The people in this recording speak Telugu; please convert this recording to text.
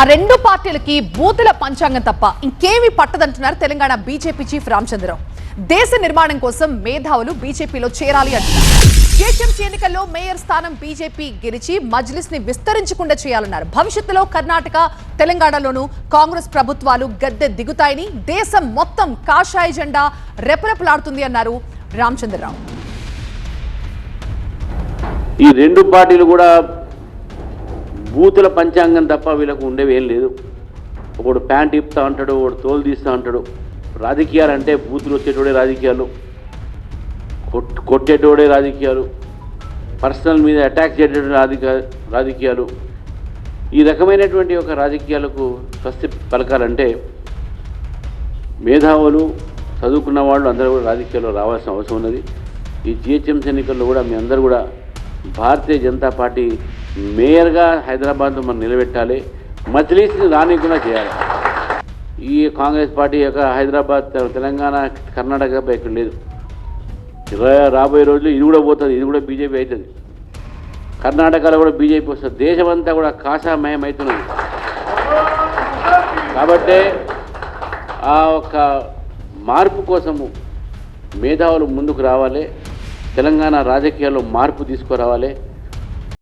ఆ రెండు పార్టీలకి బూతుల పంచాంగం తప్ప ఇంకేమీ పట్టదంటున్నారు తెలంగాణ బీజేపీ చీఫ్ రామచంద్రరావు. దేశ నిర్మాణం కోసం మేధావులు బీజేపీలో చేరాలి అంటున్నారు. జీహెచ్ఎంసీ ఎన్నికల్లో మేయర్ స్థానం బీజేపీ గెలిచి మజ్లిస్ని విస్తరించకుండా చేయాలన్నారు. భవిష్యత్తులో కర్ణాటక తెలంగాణలోనూ కాంగ్రెస్ ప్రభుత్వాలు గద్దె దిగుతాయని దేశం మొత్తం కాషాయ జెండా రెపరెపలాడుతుంది అన్నారు రామచంద్రరావు. ఈ రెండు పార్టీలు కూడా బూతుల పంచాంగం తప్ప వీళ్ళకు ఉండేవి ఏం లేదు. ఒకడు ప్యాంట్ ఇప్తా అంటాడు ఒకడు తోలు తీస్తా అంటాడు. రాజకీయాలు అంటే బూతులు వచ్చేటోడే రాజకీయాలు కొట్ కొట్టేటోడే రాజకీయాలు పర్సనల్ మీద అటాక్ చేయడం రాజకీయ రాజకీయాలు. ఈ రకమైనటువంటి ఒక రాజకీయాలకు స్వస్తి పలకాలంటే మేధావులు చదువుకున్న వాళ్ళు అందరూ కూడా రాజకీయాల్లో రావాల్సిన అవసరం ఉన్నది. ఈ జిహెచ్ఎంసీ ఎన్నికల్లో కూడా మీ అందరూ కూడా భారతీయ జనతా పార్టీ మేయర్గా హైదరాబాద్ మనం నిలబెట్టాలి మజ్లీస్ని రానికుండా చేయాలి. ఈ కాంగ్రెస్ పార్టీ యొక్క హైదరాబాద్ తెలంగాణ కర్ణాటక ఇక్కడ లేదు. రాబోయే రోజులు ఇది కూడా పోతుంది ఇది కూడా బీజేపీ అవుతుంది. కర్ణాటకలో కూడా బీజేపీ వస్తుంది దేశమంతా కూడా కాషామయం అవుతున్నది. కాబట్టే ఆ ఒక మార్పు కోసము మేధావులు ముందుకు రావాలి తెలంగాణ రాజకీయాల్లో మార్పు తీసుకురావాలి.